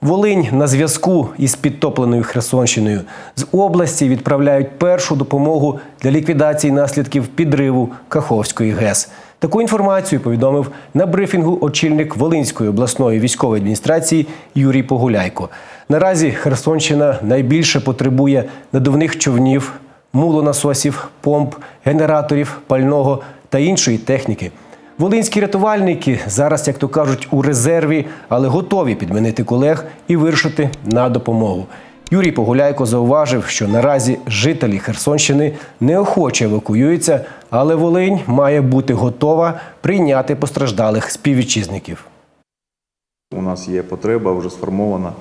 Волинь на зв'язку із підтопленою Херсонщиною. З області відправляють першу допомогу для ліквідації наслідків підриву Каховської ГЕС. Таку інформацію повідомив на брифінгу очільник Волинської обласної військової адміністрації Юрій Погуляйко. Наразі Херсонщина найбільше потребує надувних човнів, мулонасосів, помп, генераторів, пального та іншої техніки. Волинські рятувальники зараз, як то кажуть, у резерві, але готові підмінити колег і вирушити на допомогу. Юрій Погуляйко зауважив, що наразі жителі Херсонщини неохоче евакуюються, але Волинь має бути готова прийняти постраждалих співвітчизників. У нас є потреба вже сформована,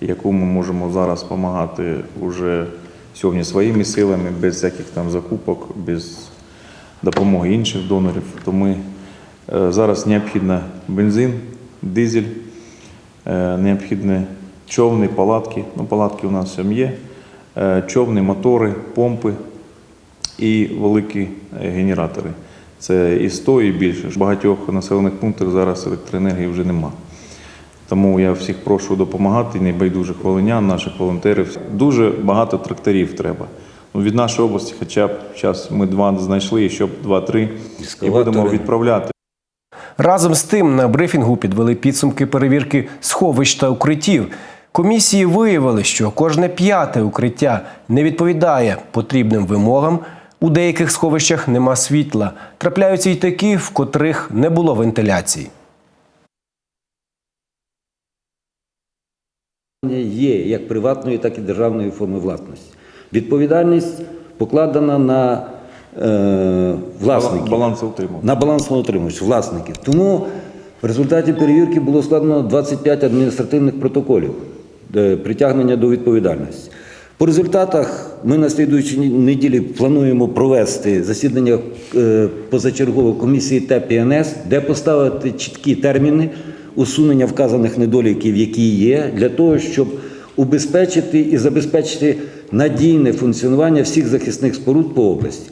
яку ми можемо зараз допомагати вже сьогодні своїми силами, без всяких там закупок, без допомоги інших донорів. То ми зараз необхідно бензин, дизель, е, необхідні човни, палатки. Ну, палатки у нас всім є, е, човни, мотори, помпи і великі е, генератори. Це і 100, і більше. В багатьох населених пунктах зараз електроенергії вже нема. Тому я всіх прошу допомагати, небайдужих волинян, наших волонтерів. Дуже багато тракторів треба. Ну, від нашої області, хоча б зараз ми два знайшли, і щоб два-три, і будемо відправляти. Разом з тим на брифінгу підвели підсумки перевірки сховищ та укриттів. Комісії виявили, що кожне п'яте укриття не відповідає потрібним вимогам. У деяких сховищах нема світла. Трапляються й такі, в котрих не було вентиляції. є як приватної, так і державної форми власності. Відповідальність покладена на власників. Балансоутримувач. На балансоутримувач, власників. Тому в результаті перевірки було складено 25 адміністративних протоколів е, притягнення до відповідальності. По результатах ми на слідуючій неділі плануємо провести засідання е, позачергової комісії ТЕП де поставити чіткі терміни усунення вказаних недоліків, які є, для того, щоб убезпечити і забезпечити надійне функціонування всіх захисних споруд по області.